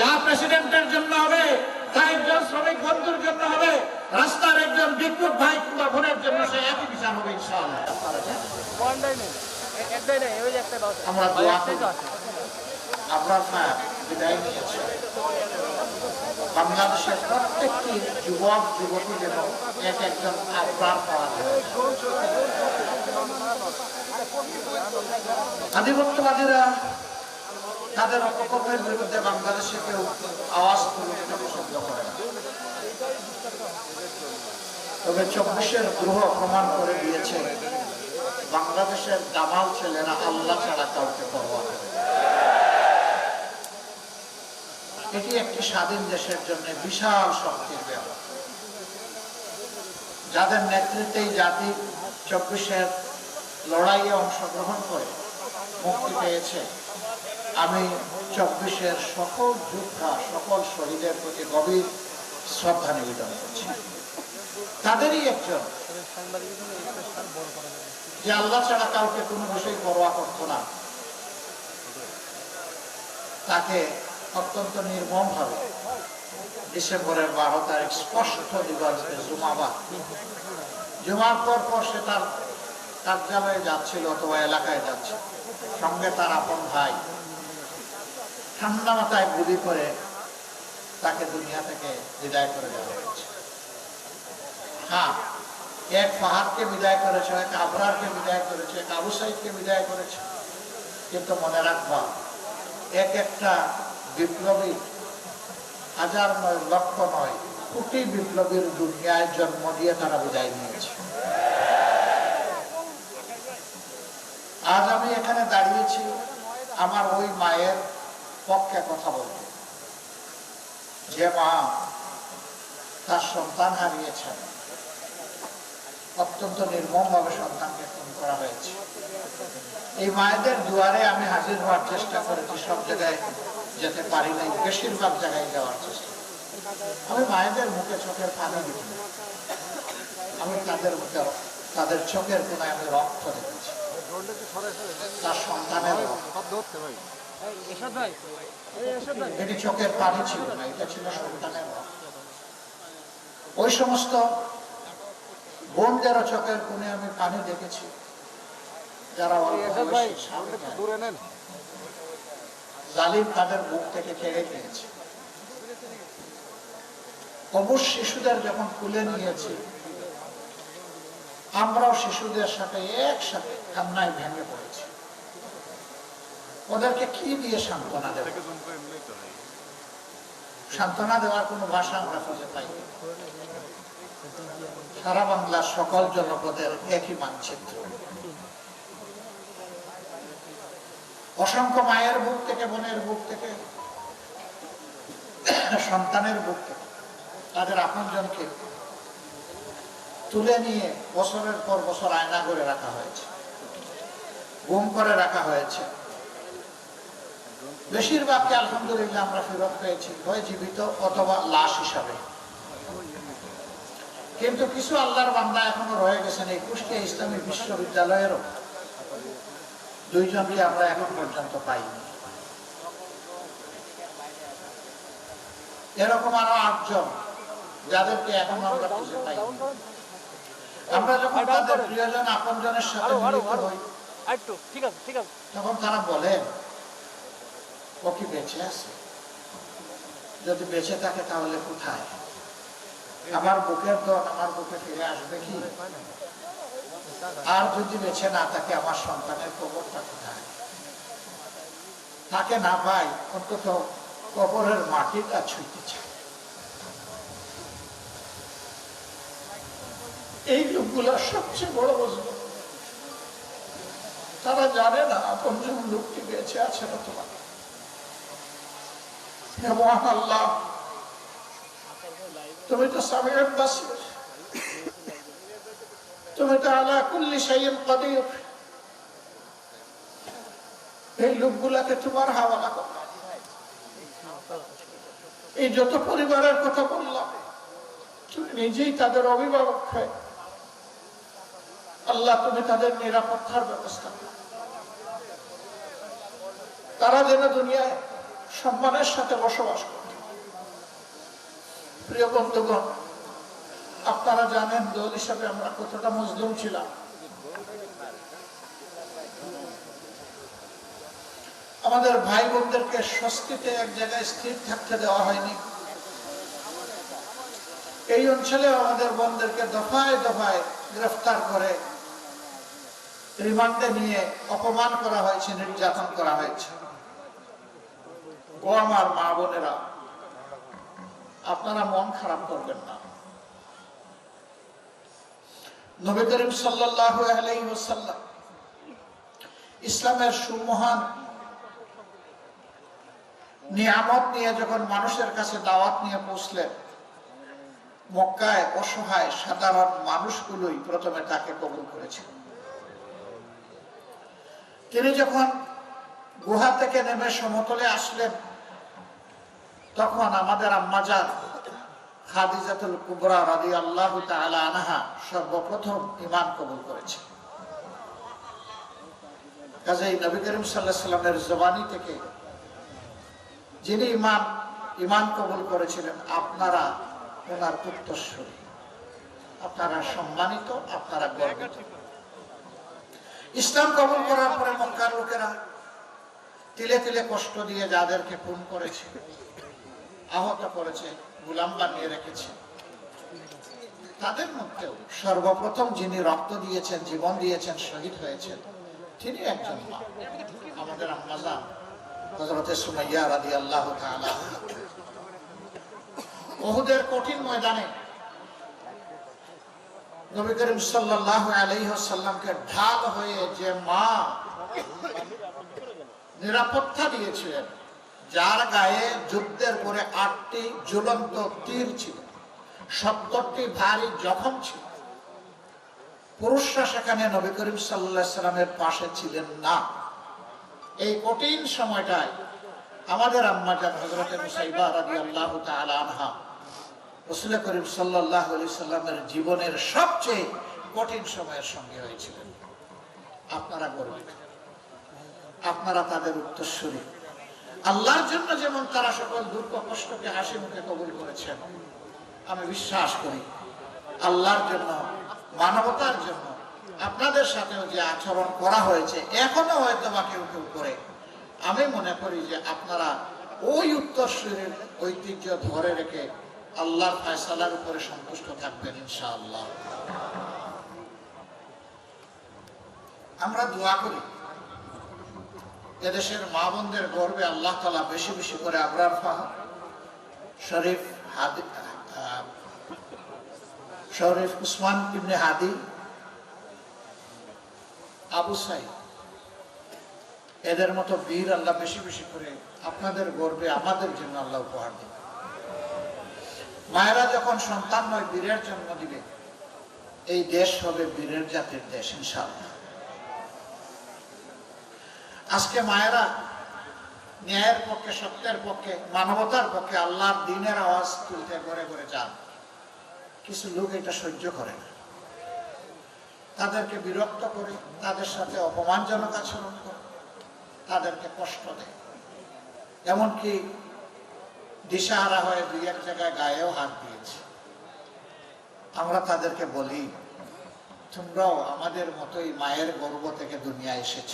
যা প্রেসিডেন্টের জন্য হবে তা একজন শ্রমিক বন্ধুর জন্য হবে, রাস্তার একজন বিক্ষোভ ভাই কিংবা বোনের জন্য সে একই বিচার হবে ইনশাআল্লাহ। আপনার স্যার বিদায় নিয়েছে। বাংলাদেশের প্রত্যেকটি যুবক, যুবতী যেন এক একজন পাওয়া যায়। আধিপত্যবাদীরা তাদের অপকর্মের বিরুদ্ধে বাংলাদেশে কেউ আওয়াজ তুলতে পছন্দ করে না। তবে চব্বিশের গ্রহ প্রমাণ করে দিয়েছে, বাংলাদেশের দামাল ছেলেরা আল্লাহ ছাড়া কাউকে পরোয়া করে এটি একটি স্বাধীন দেশের জন্য বিশাল শক্তির ব্যাপার। যাদের নেতৃত্বে জাতি চব্বিশের লড়াইয়ে অংশগ্রহণ করে মুক্তি পেয়েছে আমি চব্বিশের সকল যোদ্ধা, সকল শহীদের প্রতি গভীর শ্রদ্ধা নিবেদন করছি। তাদেরই একজন, যে আল্লাহ ছাড়া কাউকে কোনো বিষয় পরোয়া করতো না, তাকে অত্যন্ত নির্মম ভাবে ডিসেম্বরের বারো তারিখ স্পষ্ট দিবসে জুমাবাদ। জুমার পর পর সে তার কার্যালয়ে যাচ্ছিল অথবা এলাকায় যাচ্ছে সঙ্গে তার আপন ভাই ঠান্ডা মাথায় গুলি করে তাকে দুনিয়া থেকে বিদায় করে দেওয়া হয়েছে। হ্যাঁ এক ফাহাদকে বিদায় করেছে, এক আবরারকে বিদায় করেছে, এক আবু সাইদকে বিদায় করেছে। কিন্তু মনে রাখবা, এক একটা বিপ্লবী হাজার নয়, লক্ষ নয়, কোটি বিপ্লবীর দুনিয়ায় জন্ম দিয়ে তারা বিদায় নিয়েছে। আজ আমি এখানে দাঁড়িয়েছি, আমার ওই মায়ের পক্ষে কথা বলতে যে মা তার সন্তান হারিয়েছেন, অত্যন্ত নির্মমভাবে সন্তানকে খুন করা হয়েছে। এই মায়েদের দুয়ারে আমি হাজির হওয়ার চেষ্টা করেছি, সব জায়গায় যেতে পারি নাই, বেশিরভাগ জায়গায় যাওয়ার চেষ্টা আমি মায়েদের মুখে চোখের পানি দেখি আমি তাদের মুখে, তাদের চোখের কোনায় আমি রক্ত দেখেছি। তার সন্তানের এটি চোখের পানি ছিল না, এটা ছিল সন্তানের ওই সমস্ত চোখের আমি পানি দেখেছি। যারা জালিম তাদের বুক থেকে কেড়ে নিয়েছে। অবশ শিশুদের যখন তুলে নিয়েছি, আমরাও শিশুদের সাথে একসাথে কান্নায় ভেঙে পড়েছি। ওদেরকে কি দিয়ে সান্ত্বনা দেব? সান্ত্বনা দেওয়ার কোনো ভাষা আমরা খুঁজে পাই সারা বাংলার সকল জনপদের একই মানচিত্র। অসংখ্য মায়ের বুক থেকে, বোনের বুক থেকে, সন্তানের বুক থেকে, তাদের আপনজনকে তুলে নিয়ে বছরের পর বছর আয়না করে রাখা হয়েছে। গুম করে রাখা হয়েছে। বেশিরভাগকে আলহামদুলিল্লাহ আমরা ফেরত পেয়েছি হয় জীবিত অথবা লাশ হিসাবে কিন্তু কিছু আল্লাহর বান্দা এখনও রয়ে গেছেন এই কুষ্টিয়া ইসলামী বিশ্ববিদ্যালয়েরও দুইজনকে আমরা এখন পর্যন্ত পাইনি এরকম আরও আটজন যাদেরকে এখন আমরা খুঁজে পাইনি আমরা যখন তাদের প্রিয়জন আপনজনের সাথে তখন তারা বলেন ও কি বেঁচে আছে? যদি বেঁচে থাকে তাহলে কোথায়? আমার বুকের দল আমার বুকে ফিরে আসবে কি? আর যদি বেঁচে না থাকে, আমার সন্তানের কবরটা কোথায়? তাকে না পাই অন্তত কবরের মাটিটা ছুঁতে চাই এই লোকগুলো সবচেয়ে বড় মজবুত। তারা জানে না আপন জন লোকটি বেঁচে আছে না তোমার। এই যত পরিবারের কথা বললাম, তুমি নিজেই তাদের অভিভাবক হয় আল্লাহ তুমি তাদের নিরাপত্তার ব্যবস্থা। তারা যেন দুনিয়ায় সম্মানের সাথে বসবাস করত। প্রিয় বন্ধুগণ, আপনারা জানেন দল হিসাবে আমরা কতটা মজলুম ছিলাম। আমাদের ভাই বোনদেরকে স্বস্তিতে এক জায়গায় স্থির থাকতে দেওয়া হয়নি। এই অঞ্চলে আমাদের বোনদেরকে দফায় দফায় গ্রেফতার করে রিমান্ডে নিয়ে অপমান করা হয়েছে, নির্যাতন করা হয়েছে। আমার মা বোনেরা, আপনারা মন খারাপ করবেন না। নবী করিম সাল্লাল্লাহু ইসলামের সুমহান নিয়ামত নিয়ে যখন মানুষের কাছে দাওয়াত নিয়ে পৌঁছলেন, মক্কায় অসহায় সাধারণ মানুষগুলোই প্রথমে তাকে কবুল করেছে। তিনি যখন গুহা থেকে নেমে সমতলে আসলেন তখন আমাদের আম্মাজান খাদিজাতুল কুবরা রাদি আল্লাহ আনাহা, সর্বপ্রথম ইমান কবুল করেছে। কাজেই নবী করিম সাল্লাহ সাল্লামের জবানি থেকে যিনি ইমান ইমান কবুল করেছিলেন, আপনারা ওনার উত্তরস্বরী আপনারা সম্মানিত, আপনারা গর্বিত। ইসলাম কবুল করার পরে মক্কার লোকেরা তিলে তিলে কষ্ট দিয়ে যাদেরকে খুন করেছে আহত করেছে, গুলাম বানিয়ে রেখেছে। তাদের মধ্যেও সর্বপ্রথম যিনি রক্ত দিয়েছেন, জীবন দিয়েছেন, শহীদ হয়েছেন, তিনি একজন আমাদের আম্মাজান হজরতে সুমাইয়া আল্লাহ ওহুদের কঠিন ময়দানে নবী করিম সাল্লাল্লাহু আলাইহি ওয়াসাল্লামকে ঢাল হয়ে যে মা নিরাপত্তা দিয়েছিলেন যার গায়ে যুদ্ধের পরে আটটি জ্বলন্ত তীর ছিল, সত্তরটি ভারী জখম ছিল। পুরুষরা সেখানে নবী করিম সাল্লামের পাশে ছিলেন না। এই কঠিন সময়টায় আমাদের আম্মাজান হজরত মুসাইবা রাদি আল্লাহ আনহা রসুল করিম সাল্লাহ সাল্লামের জীবনের সবচেয়ে কঠিন সময়ের সঙ্গে হয়েছিলেন। আপনারা গর্বিত। আপনারা তাদের উত্তরস্বরী আল্লাহর জন্য যেমন তারা সকল দুঃখ, কষ্টকে হাসি মুখে কবুল করেছেন, আমি বিশ্বাস করি আল্লাহর জন্য, মানবতার জন্য, আপনাদের সাথেও যে আচরণ করা হয়েছে, এখনও হয়তো বা কেউ কেউ করে। আমি মনে করি যে আপনারা ওই উত্তরসূরির ঐতিহ্য ধরে রেখে আল্লাহর ফায়সালার উপরে সন্তুষ্ট থাকবেন, ইনশাআল্লাহ। আমরা দোয়া করি। এদেশের মা বোনদের গর্বে আল্লাহ তালা বেশি বেশি করে আবরার ফাহ শরীফ হাদি শরীফ উসমান ইবনে হাদি, আবু সাইদ। এদের মতো বীর আল্লাহ বেশি বেশি করে আপনাদের গর্বে, আমাদের জন্য আল্লাহ উপহার দিন মায়েরা যখন সন্তান নয়, বীরের জন্ম দিবে। এই দেশ হবে বীরের জাতির দেশ, ইনশাআল্লাহ। আজকে মায়েরা ন্যায়ের পক্ষে, সত্যের পক্ষে, মানবতার পক্ষে আল্লাহর দিনের আওয়াজ তুলতে ঘরে ঘরে যান। কিছু লোক এটা সহ্য করে না। তাদেরকে বিরক্ত করে, তাদের সাথে অপমানজনক আচরণ করে, তাদেরকে কষ্ট দেয়। এমনকি দিশাহারা হয়ে দুই এক জায়গায় গায়েও হাত দিয়েছে। আমরা তাদেরকে বলি, তোমরাও আমাদের মতোই মায়ের গর্ব থেকে দুনিয়া এসেছ।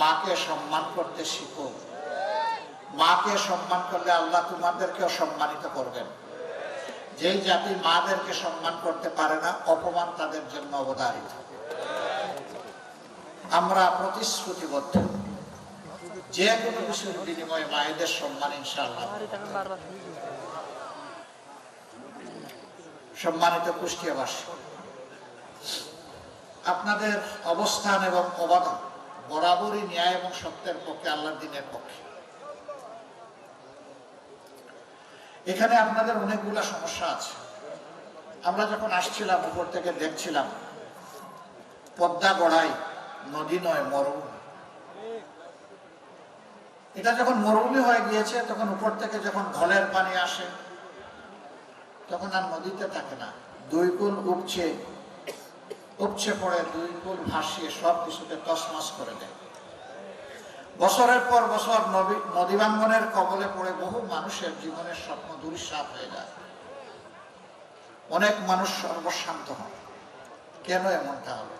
মাকে সম্মান করতে শিখো। মাকে সম্মান করলে আল্লাহ তোমাদেরকেও সম্মানিত করবেন। যেই জাতি মাদেরকে সম্মান করতে পারে না, অপমান তাদের জন্য অবধারিত। আমরা প্রতিশ্রুতিবদ্ধ। যে কোনো কিছুর বিনিময়ে মায়েদের সম্মান ইনশাআল্লাহ। সম্মানিত কুষ্টিয়াবাসী, আপনাদের অবস্থান এবং অবদান বরাবরই ন্যায় এবং সত্যের পক্ষে, আল্লাহর দিনের পক্ষে। এখানে আপনাদের অনেকগুলো সমস্যা আছে। আমরা যখন আসছিলাম, উপর থেকে দেখছিলাম, পদ্মা গড়াই, নদী নয়, মরুভূমি। এটা যখন মরুভূমি হয়ে গিয়েছে, তখন উপর থেকে যখন ঘলের পানি আসে, তখন আর নদীতে থাকে না। দুই কুল উপচে উপচে পড়ে দুই কুল ভাসিয়ে সব কিছুকে তসমস করে দেয়। বছরের পর বছর নবী নদী ভাঙ্গনের কবলে পড়ে বহু মানুষের জীবনের স্বপ্ন দুরিশ্বাস হয়ে যায়। অনেক মানুষ সর্বশান্ত হন। কেন এমনটা হলো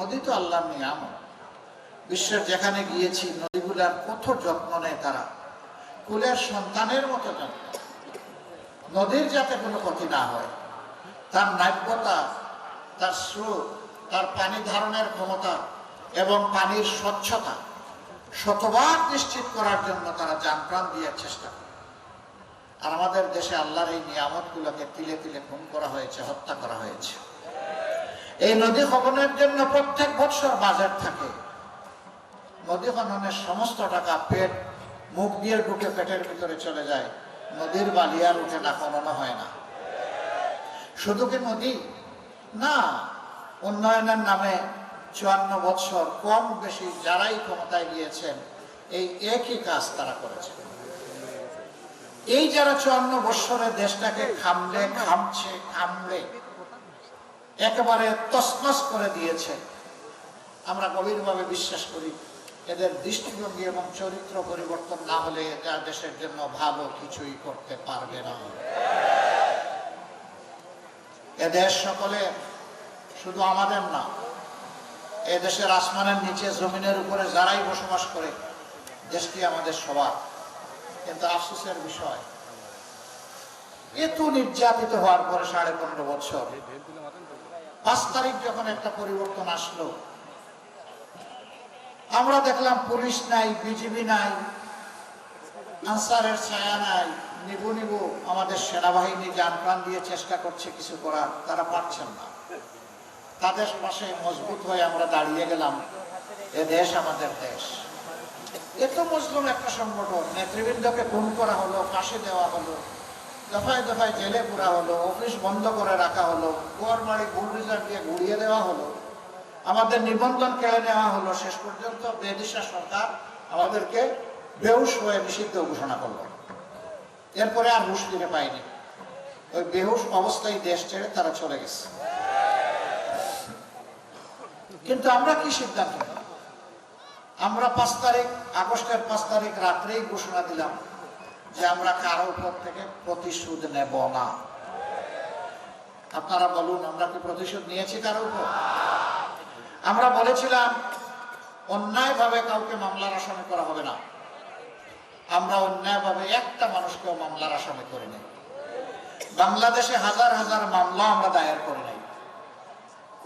নদী তো আল্লাহ নিয়ামত। বিশ্বের যেখানে গিয়েছি, নদীগুলার কত যত্ন নেয় তারা। কুলের সন্তানের মতো যত্ন। নদীর যাতে কোনো ক্ষতি না হয়, তার নাব্যতা তার স্রোত, তার পানি ধারণের ক্ষমতা এবং পানির স্বচ্ছতা শতভাগ নিশ্চিত করার জন্য তারা প্রাণ দিয়ে চেষ্টা করে। আর আমাদের দেশে আল্লাহর এই নিয়ামতগুলোকে তিলে তিলে খুন করা হয়েছে, হত্যা করা হয়েছে। এই নদী খননের জন্য প্রত্যেক বছর বাজার থাকে। নদী খননের সমস্ত টাকা পেট, মুখ দিয়ে ঢুকে পেটের ভিতরে চলে যায়। নদীর বালি আর উঠে না খনন হয় না। শুধু কি নদী? না, উন্নয়নের নামে চুয়ান্ন বছর কম বেশি যারাই ক্ষমতায় গিয়েছেন, এই একই কাজ তারা করেছে এই যারা চুয়ান্ন বৎসরে দেশটাকে খামলে, খামছে, খামলে, একেবারে তসনস করে দিয়েছে, আমরা গভীরভাবে বিশ্বাস করি, এদের দৃষ্টিভঙ্গি এবং চরিত্র পরিবর্তন না হলে এরা দেশের জন্য ভালো কিছুই করতে পারবে না। এদের সকলে শুধু আমাদের না দেশের আসমানের নিচে, জমিনের উপরে যারাই বসবাস করে, দেশটি আমাদের সবার। কিন্তু আফসোসের বিষয়, এত নির্যাতিত হওয়ার পরে সাড়ে পনেরো বছর, পাঁচ তারিখ যখন একটা পরিবর্তন আসলো, আমরা দেখলাম পুলিশ নাই, বিজিবি নাই, আনসারের ছায়া নাই, নিবু নিবু আমাদের সেনাবাহিনী যান প্রাণ দিয়ে চেষ্টা করছে কিছু করার, তারা পারছেন না। তাদের পাশে মজবুত হয়ে আমরা দাঁড়িয়ে গেলাম। এ দেশ আমাদের দেশ। এত মজলুম একটা সংগঠন। নেতৃবৃন্দকে খুন করা হলো, ফাঁসি দেওয়া হলো, দফায় দফায় জেলে পুরা হলো, অফিস বন্ধ করে রাখা হলো গোয়ারমারি বুলডোজার দিয়ে ঘুরিয়ে দেওয়া হলো। আমাদের নিবন্ধন কেড়ে নেওয়া হলো। শেষ পর্যন্ত বেদিশা সরকার আমাদেরকে বেহুশ হয়ে নিষিদ্ধ ঘোষণা করল। এরপরে আর হুশ ফিরে পাইনি ওই বেহুশ অবস্থায় দেশ ছেড়ে তারা চলে গেছে। কিন্তু আমরা কি সিদ্ধান্ত আমরা পাঁচ তারিখ, আগস্টের পাঁচ তারিখ রাত্রেই ঘোষণা দিলাম যে আমরা কারও উপর থেকে প্রতিশোধ নেব না। আপনারা বলুন, আমরা কি প্রতিশোধ নিয়েছি কারও উপর? আমরা বলেছিলাম, অন্যায়ভাবে কাউকে মামলার আসামি করা হবে না। আমরা অন্যায়ভাবে একটা মানুষকেও মামলার আসামি করি নাই বাংলাদেশে হাজার হাজার মামলা আমরা দায়ের করি নাই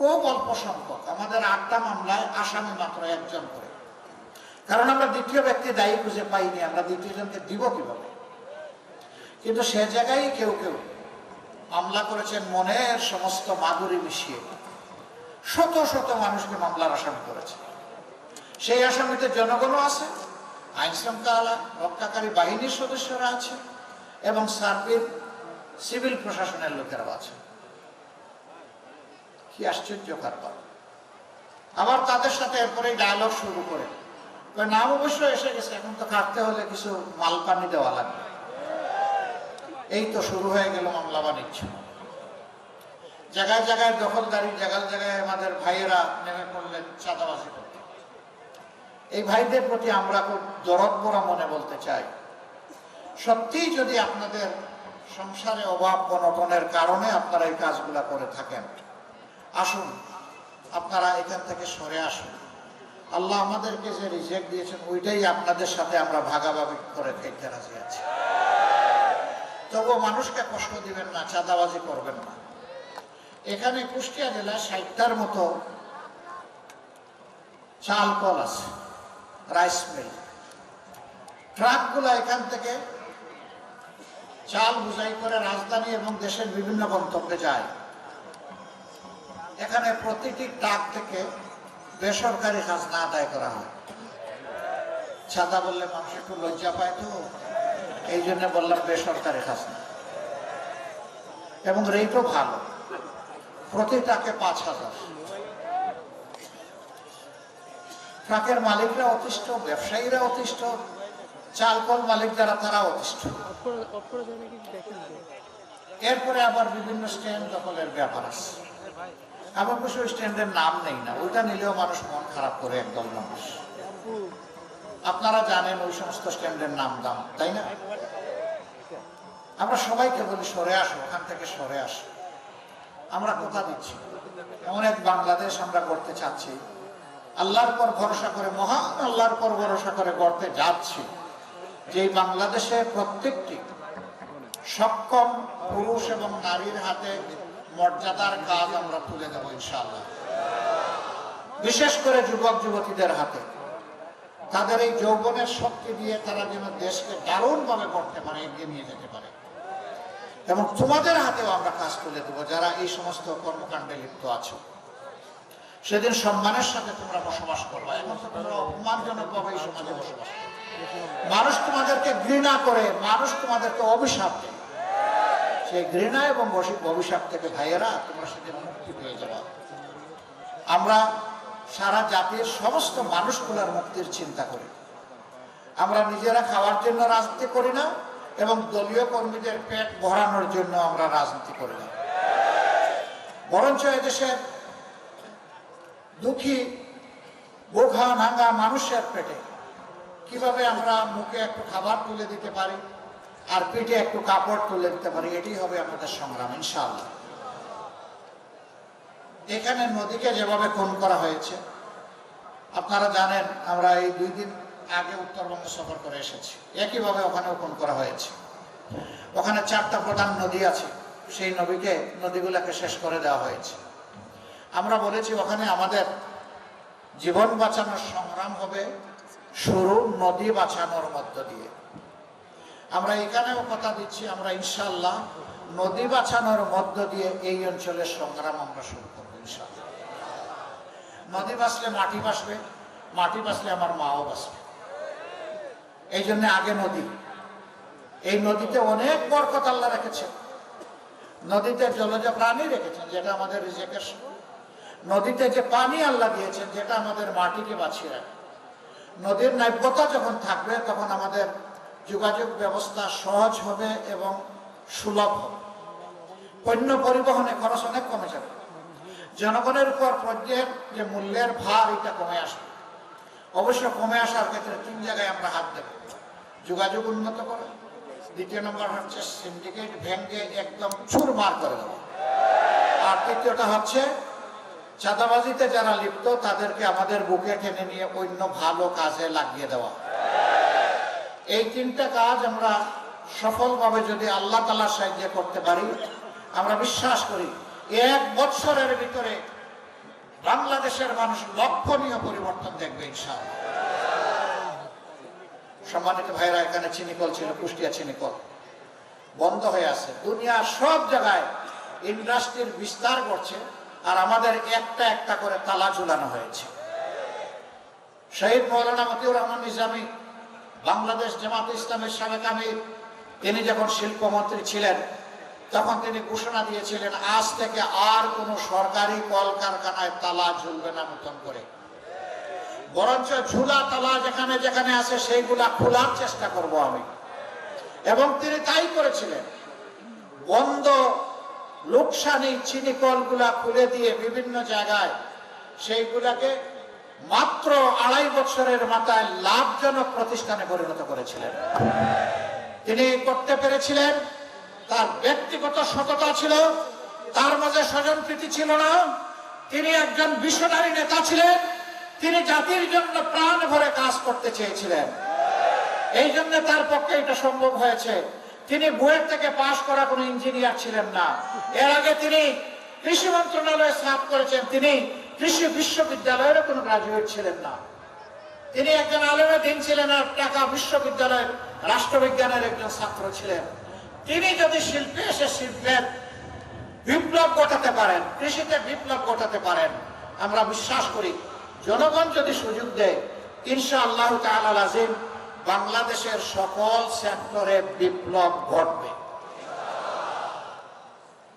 খুব অল্প সংখ্যক আমাদের আটটা মামলায় আসামি মাত্র একজন করে। কারণ আমরা দ্বিতীয় ব্যক্তি দায়ী খুঁজে পাইনি, আমরা দ্বিতীয় জনকে দিব কীভাবে? কিন্তু সে জায়গায় কেউ কেউ মামলা করেছেন, মনের সমস্ত মাধুরী মিশিয়ে শত শত মানুষকে মামলার আসামি করেছে। সেই আসামিতে জনগণও আছে আইন শৃঙ্খলা রক্ষাকারী বাহিনীর সদস্যরা আছে এবং সার্বিক সিভিল প্রশাসনের লোকেরাও আছে। কি আশ্চর্য কারবার আবার তাদের সাথে এরপরে ডায়ালগ শুরু করে। নাম অবশ্য এসে গেছে, এখন তো কাটতে হলে কিছু মাল পানি দেওয়া লাগবে। এই তো শুরু হয়ে গেল মামলা বাণিজ্য। জায়গায় জায়গায় দখলদারি, জায়গায় জায়গায় আমাদের ভাইয়েরা নেমে পড়লেন চাঁদাবাজি করতে। এই ভাইদের প্রতি আমরা খুব দরদ বড়া মনে বলতে চাই। সত্যিই যদি আপনাদের সংসারে অভাব, অনটনের কারণে আপনারা এই কাজগুলা করে থাকেন আসুন, আপনারা এখান থেকে সরে আসুন। আল্লাহ আমাদেরকে যে রিজেক্ট দিয়েছেন, ওইটাই আপনাদের সাথে আমরা ভাগাভাগি করে খেতে রাজি আছি। তবুও মানুষকে কষ্ট দিবেন না, চাঁদাবাজি করবেন না। এখানে কুষ্টিয়া জেলায় ষাটটার মতো চাল কল আছে, রাইস মিল। ট্রাকগুলো এখান থেকে চাল বুঝাই করে রাজধানী এবং দেশের বিভিন্ন গন্তব্যে যায়। এখানে প্রতিটি ট্রাক থেকে বেসরকারি খাজনা আদায় করা হয়। ছাদা বললে মানুষ একটু লজ্জা পায় তো, এই জন্য বললাম বেসরকারি খাজনা। এবং রেটও ভালো। প্রতি ট্রাকে পাঁচ হাজার। ট্রাকের মালিকরা অতিষ্ঠ, ব্যবসায়ীরা অতিষ্ঠ, চালকল মালিক যারা তারা অতিষ্ঠ। এরপরে আবার বিভিন্ন স্ট্যান্ড দখলের ব্যাপার আছে। আমার অবশ্য ওই স্ট্যান্ডের নাম নেই না, ওইটা নিলেও মানুষ মন খারাপ করে একদল মানুষ। আপনারা জানেন ওই সমস্ত স্ট্যান্ডের নাম দাম, তাই না? আমরা সবাইকে বলি, সরে আসো, ওখান থেকে সরে আসো। আমরা কথা দিচ্ছি। এমন এক বাংলাদেশ আমরা গড়তে চাচ্ছি। আল্লাহর পর ভরসা করে, মহান আল্লাহর পর ভরসা করে গড়তে যাচ্ছি। যে বাংলাদেশে প্রত্যেকটি সক্ষম পুরুষ এবং নারীর হাতে মর্যাদার কাজ আমরা তুলে দেবো, ইনশাআল্লাহ। বিশেষ করে যুবক, যুবতীদের হাতে। তাদের এই যৌবনের শক্তি দিয়ে তারা যেন দেশকে দারুণভাবে করতে পারে, এগিয়ে নিয়ে যেতে পারে। এবং তোমাদের হাতেও আমরা কাজ তুলে দেবো, যারা এই সমস্ত কর্মকাণ্ডে লিপ্ত আছো। সেদিন সম্মানের সাথে তোমরা বসবাস করবে এখন তো তোমরা অপমানজনক ভাবে এই সমাজে বসবাস। মানুষ তোমাদেরকে ঘৃণা করে, মানুষ তোমাদেরকে অভিশাপ দেয়। সেই ঘৃণা এবং অভিশাপ থেকে ভাইয়েরা তোমরা সেদিন মুক্তি পেয়ে যাবে। আমরা সারা জাতির সমস্ত মানুষগুলোর মুক্তির চিন্তা করি। আমরা নিজেরা খাওয়ার জন্য রাজনীতি করি না এবং দলীয় কর্মীদের পেট ভরানোর জন্য আমরা রাজনীতি করি না। বরঞ্চ এদেশের দুঃখী বোখা নাঙ্গা মানুষের পেটে কীভাবে আমরা মুখে একটু খাবার তুলে দিতে পারি? আর পেটে একটু কাপড় তুলে দিতে পারি, এটি হবে আমাদের সংগ্রাম, ইনশাআল্লাহ। এখানে নদীকে যেভাবে খুন করা হয়েছে, আপনারা জানেন, আমরা এই দুই দিন আগে উত্তরবঙ্গে সফর করে এসেছি। একইভাবে ওখানেও খুন করা হয়েছে। ওখানে চারটা প্রধান নদী আছে, সেই নদীকে, নদীগুলোকে শেষ করে দেওয়া হয়েছে। আমরা বলেছি, ওখানে আমাদের জীবন বাঁচানোর সংগ্রাম হবে শুরু নদী বাঁচানোর মধ্য দিয়ে। আমরা এখানেও কথা দিচ্ছি, আমরা ইনশাল্লাহ নদী বাঁচানোর মধ্য দিয়ে এই অঞ্চলের সংগ্রাম আমরা শুরু করব নদী বাঁচলে মাটি বাঁচবে, মাটি বাঁচলে আমার মাও বাঁচবে। এই জন্য আগে নদী। এই নদীতে অনেক বরকত আল্লাহ রেখেছেন নদীতে জলজ প্রাণী রেখেছেন, যেটা আমাদের রিজেকের নদীতে যে পানি আল্লাহ দিয়েছেন, যেটা আমাদের মাটিকে বাঁচিয়ে রাখে। নদীর নাব্যতা যখন থাকবে, তখন আমাদের যোগাযোগ ব্যবস্থা সহজ হবে এবং সুলভ হবে। পণ্য পরিবহনে খরচ অনেক কমে যাবে। জনগণের উপর পর্যায়ের যে মূল্যের ভার, এটা কমে আসবে। অবশ্য কমে আসার ক্ষেত্রে তিন জায়গায় আমরা হাত দেব। যোগাযোগ উন্নত করা। দ্বিতীয় নম্বর হচ্ছে সিন্ডিকেট ভেঙ্গে একদম চুরমার করে দেওয়া। আর তৃতীয়টা হচ্ছে, চাঁদাবাজিতে যারা লিপ্ত, তাদেরকে আমাদের বুকে টেনে নিয়ে অন্য ভালো কাজে লাগিয়ে দেওয়া। এই তিনটা কাজ আমরা সফলভাবে যদি আল্লাহ তালার সাহায্যে করতে পারি, আমরা বিশ্বাস করি এক বছরের ভিতরে বাংলাদেশের মানুষ লক্ষণীয় পরিবর্তন দেখবে ইনশাআল্লাহ। সম্মানিত ভাইরা, এখানে চিনিকল ছিল, কুষ্টিয়া চিনিকল। বন্ধ হয়ে আছে। দুনিয়ার সব জায়গায় ইন্ডাস্ট্রির বিস্তার করছে আর আমাদের একটা একটা করে তালা ঝুলানো হয়েছে। শহীদ মৌলানা মতিউর রহমান নিজামী বাংলাদেশ জামাত ইসলামের সাবেক আমির তিনি যখন শিল্পমন্ত্রী ছিলেন, তখন তিনি ঘোষণা দিয়েছিলেন, আজ থেকে আর কোনো সরকারি কলকারখানায় তালা ঝুলবে না নতুন করে। বরঞ্চ ঝুলা তালা যেখানে যেখানে আছে, সেইগুলা খোলার চেষ্টা করব আমি। এবং তিনি তাই করেছিলেন। বন্ধ, লোকসানি চিনি কলগুলা খুলে দিয়ে বিভিন্ন জায়গায় সেইগুলাকে মাত্র আড়াই বছরের মাথায় লাভজনক প্রতিষ্ঠানে পরিণত করেছিলেন। তিনি করতে পেরেছিলেন, তার ব্যক্তিগত সততা ছিল, তার মাঝে স্বজনপ্রীতি ছিল না। তিনি একজন বিশ্বনারী নেতা ছিলেন, তিনি জাতির জন্য প্রাণ ভরে কাজ করতে চেয়েছিলেন। এই জন্য তার পক্ষে এটা সম্ভব হয়েছে। তিনি বুয়েট থেকে পাশ করা কোনো ইঞ্জিনিয়ার ছিলেন না। এর আগে তিনি কৃষি মন্ত্রণালয়ে সাফ করেছেন। তিনি কৃষি বিশ্ববিদ্যালয়েরও কোনো গ্রাজুয়েট ছিলেন না। তিনি একজন আলেমে দিন ছিলেন আর ঢাকা বিশ্ববিদ্যালয়ের রাষ্ট্রবিজ্ঞানের একজন ছাত্র ছিলেন। তিনি যদি শিল্পে এসে শিল্পের বিপ্লব ঘটাতে পারেন, কৃষিতে বিপ্লব ঘটাতে পারেন, আমরা বিশ্বাস করি, জনগণ যদি সুযোগ দেয় ইনশা আল্লাহ আজিম বাংলাদেশের সকল সেক্টরে বিপ্লব ঘটবে।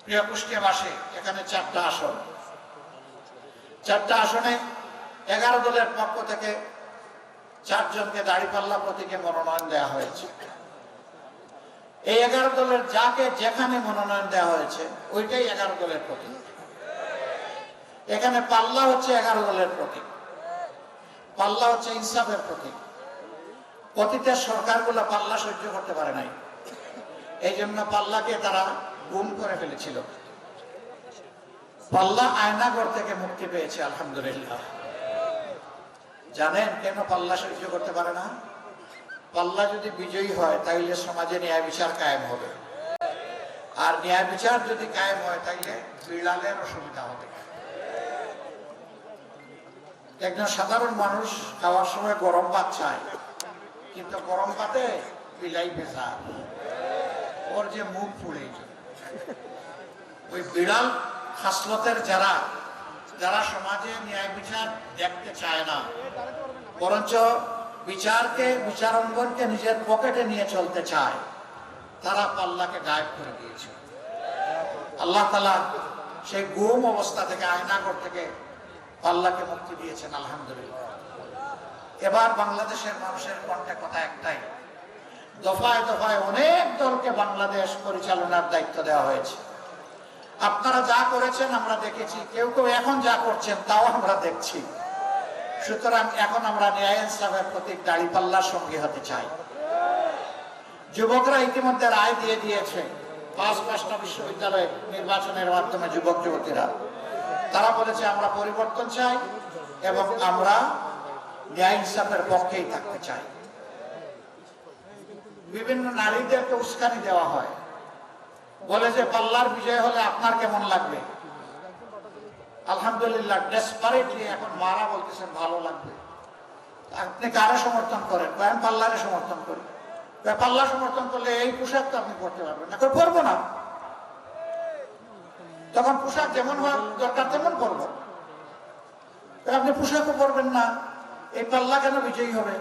প্রিয় কুষ্টিয়াবাসী এখানে চারটা আসন। চারটা আসনে এগারো দলের পক্ষ থেকে চারজনকে দাঁড়িপাল্লা প্রতীকে মনোনয়ন দেওয়া হয়েছে। এই এগারো দলের যাকে যেখানে মনোনয়ন দেওয়া হয়েছে, ওইটাই এগারো দলের প্রতীক। এখানে পাল্লা হচ্ছে এগারো দলের প্রতীক। পাল্লা হচ্ছে ইনসাফের প্রতীক। অতীতের সরকারগুলো পাল্লা সহ্য করতে পারে নাই। এই জন্য পাল্লাকে তারা গুম করে ফেলেছিল। পাল্লা আয়নাগর থেকে মুক্তি পেয়েছে, আলহামদুলিল্লাহ। জানেন কেন পাল্লা সহ্য করতে পারে না? পাল্লা যদি বিজয়ী হয়, তাইলে সমাজে ন্যায় বিচার কায়েম হবে। আর ন্যায় বিচার যদি কায়েম হয়, তাইলে বিড়ালের অসুবিধা হবে। একজন সাধারণ মানুষ খাওয়ার সময় গরম ভাত চায়, কিন্তু গরম ভাতে বিলাই ভেজা ওর যে মুখ পুড়ে ওই বিড়াল খাসলতের যারা যারা সমাজে ন্যায় বিচার দেখতে চায় না, বরঞ্চ বিচারকে, বিচারঙ্গনকে নিজের পকেটে নিয়ে চলতে চায়, তারা পাল্লাকে গায়েব করে দিয়েছে। আল্লাহ তালা সেই গুম অবস্থা থেকে, আয়নাগর থেকে পাল্লাকে মুক্তি দিয়েছেন, আলহামদুলিল্লাহ। এবার বাংলাদেশের মানুষের কণ্ঠে কথা একটাই। দফায় দফায় অনেক দলকে বাংলাদেশ পরিচালনার দায়িত্ব দেওয়া হয়েছে। আপনারা যা করেছেন আমরা দেখেছি, কেউ কেউ এখন যা করছেন তাও আমরা দেখছি। সুতরাং এখন আমরা ন্যায় ইনসাফের প্রতীক দাড়িপাল্লার সঙ্গী হতে চাই। যুবকরা ইতিমধ্যে রায় দিয়ে দিয়েছে, পাঁচ পাঁচটা বিশ্ববিদ্যালয় নির্বাচনের মাধ্যমে যুবক যুবতীরা। তারা বলেছে, আমরা পরিবর্তন চাই এবং আমরা ন্যায় ইনসাফের পক্ষেই থাকতে চাই। বিভিন্ন নারীদেরকে উস্কানি দেওয়া হয়। বলে যে পাল্লার বিজয় হলে আপনার কেমন লাগবে? আলহামদুলিল্লাহ ডেসপারেটলি এখন মারা বলতেছেন ভালো লাগবে। আপনি কারে সমর্থন করেন? আমি পাল্লারে সমর্থন করি। কয়, পাল্লা সমর্থন করলে এই পোশাক তো আপনি পরতে পারবেন না। পরবো না। তখন পোশাক যেমন হওয়া দরকার তেমন পরবো। আপনি পোশাকও পরবেন না। এই পাল্লা কেন বিজয়ী হবে?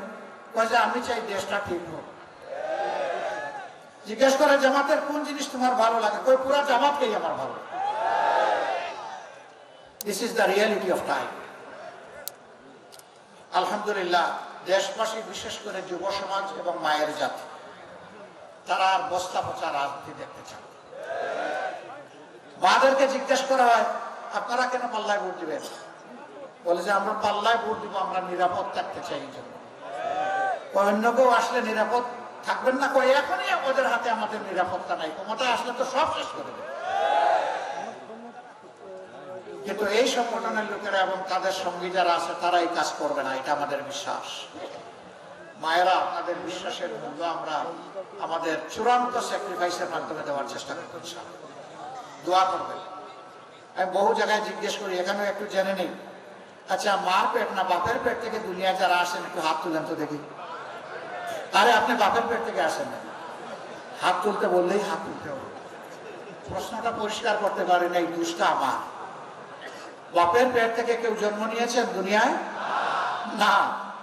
কয় যে আমি চাই দেশটা ঠিক হোক। জিজ্ঞেস করে, জামাতের কোন জিনিস তোমার ভালো লাগে? কই, পুরা জামাতকেই আমার ভালো this is the reality of time আলহামদুলিল্লাহ, দেশবাসী বিশেষ করে যুব সমাজ এবং মায়ের জাতি, তারা আর বস্তা পচা রাজনীতি দেখতে চান মাদেরকে জিজ্ঞেস করা হয়, আপনারা কেন পাল্লায় ভোট দিবেন? বলে যে, আমরা পাল্লায় ভোট দিব, আমরা নিরাপদ থাকতে চাই এই জন্য। অন্য কেউ আসলে নিরাপদ থাকবেন না। কই, এখনই ওদের হাতে আমাদের নিরাপত্তা নাই। ক্ষমতা আসলে তো সব শেষ করে কিন্তু এই সংগঠনের লোকেরা এবং তাদের সঙ্গী যারা আছে তারা এই কাজ করবে না। এটা আমাদের বিশ্বাস। মায়েরা, আপনাদের বিশ্বাসের মূল্য আমরা আমাদের চূড়ান্ত স্যাক্রিফাইসের মাধ্যমে দেওয়ার চেষ্টা করছি দোয়া করবেন। আমি বহু জায়গায় জিজ্ঞেস করি, এখানেও একটু জেনে নিই আচ্ছা মার পেট না বাপের পেট থেকে দুনিয়া যারা আসেন, একটু হাত তুলেন তো দেখি। আরে আপনি বাপের পেট থেকে আসেন হাত তুলতে বললেই হাত তুলতে হবে। প্রশ্নটা পরিষ্কার করতে পারেন এই দুষ্টা আমার। বাপের পেট থেকে কেউ জন্ম নিয়েছেন দুনিয়ায়? না।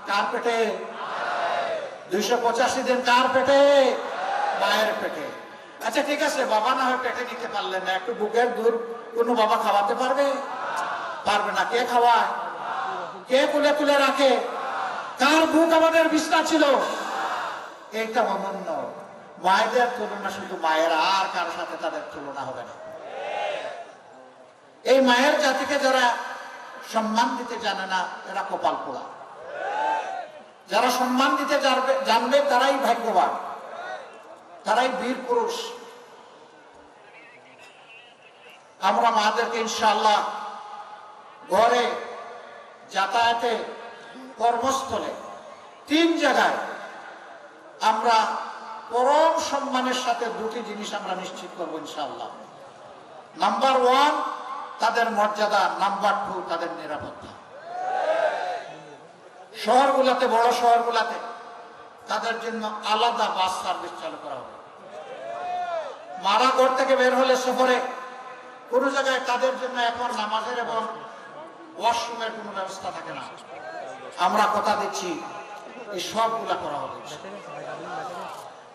কার পেটে? দুইশো পঁচাশি দিন কার পেটে? মায়ের পেটে। আচ্ছা ঠিক আছে, বাবা না হয় পেটে নিতে পারলেন না, একটু বুকের দুধ কোনো বাবা খাওয়াতে পারবে? পারবে না। কে খাওয়ায়? কে তুলে তুলে রাখে? কার বুক আমাদের বিছনা ছিল? এইটা অনন্য মায়েদের তুলনা শুধু মায়ের, আর কারোর সাথে তাদের তুলনা হবে না। এই মায়ের জাতিকে যারা সম্মান দিতে জানে না, এরা কপাল পোড়া। যারা সম্মান দিতে জানবে জানবে, তারাই ভাগ্যবান। তারাই বীর পুরুষ। আমরা মাদেরকে ইনশাল্লাহ ঘরে যাতায়াতে কর্মস্থলে তিন জায়গায় আমরা পরম সম্মানের সাথে দুটি জিনিস আমরা নিশ্চিত করব ইনশাল্লাহ নাম্বার ওয়ান তাদের মর্যাদা। নাম্বার টু তাদের নিরাপত্তা। শহরগুলোতে, বড় শহরগুলোতে তাদের জন্য আলাদা বাস সার্ভিস চালু করা হবে। মারা ঘর থেকে বের হলে সফরে কোন জায়গায় তাদের জন্য এখন নামাজের এবং ওয়াশরুমের কোনো ব্যবস্থা থাকে না। আমরা কথা দিচ্ছি। এই সবগুলা করা হবে।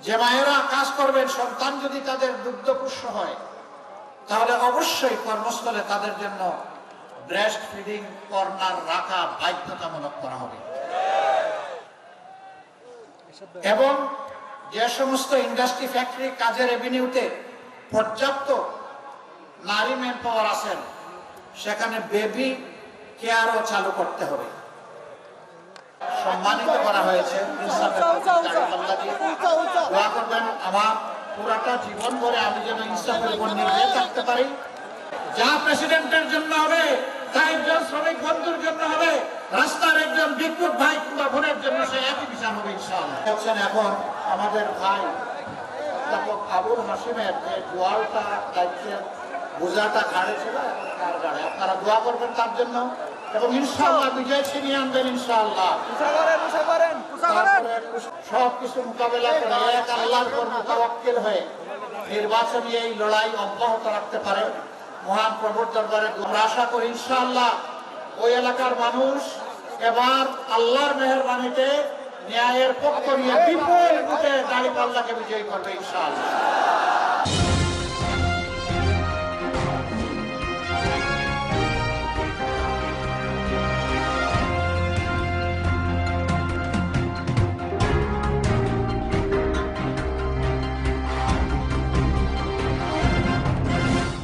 যে মায়েরা কাজ করবেন, সন্তান যদি তাদের দুগ্ধপুষ্য হয়, তাহলে অবশ্যই কর্মস্থলে তাদের জন্য ব্রেস্ট ফিডিং কর্নার রাখা বাধ্যতামূলক করা হবে। এবং যে সমস্ত ইন্ডাস্ট্রি ফ্যাক্টরি কাজের রেভিনিউতে পর্যাপ্ত নারী ম্যান পাওয়ার আছেন, সেখানে বেবি কেয়ারও চালু করতে হবে। সম্মানিত করা হয়েছে। দিয়ে। করবেন। আমার পুরাটা জীবন ধরে আমি যেন ইনসাফের উপর নির্ভর থাকতে পারি। যা প্রেসিডেন্টের জন্য হবে তা একজন শ্রমিক বন্ধুর জন্য হবে রাস্তার একজন বিদ্যুৎ ভাই কিংবা বোনের জন্য সে একই বিচার হবে হচ্ছেন এখন আমাদের ভাই অধ্যাপক আবুল হাসিমের যে গোয়ালটা দায়িত্বের বোঝাটা ঘাড়ে ছিল? এখন তার ঘাড়ে আপনারা দোয়া করবেন তার জন্য। এবং ইনশাআল্লাহ বিজয় ছিনিয়ে আনবেন সব কিছু মোকাবেলা করে এক আল্লাহর উপর মোতাবাক্কিল হয়ে নির্বাচনী এই লড়াই অব্যাহত রাখতে পারে। মহান প্রভুর দরবারে আমরা আশা করি ইনশাআল্লাহ ওই এলাকার মানুষ এবার আল্লাহর মেহরবানিতে ন্যায়ের পক্ষ নিয়ে বিপুল ভোটে দাঁড়িপাল্লাকে বিজয়ী করবে ইনশাআল্লাহ।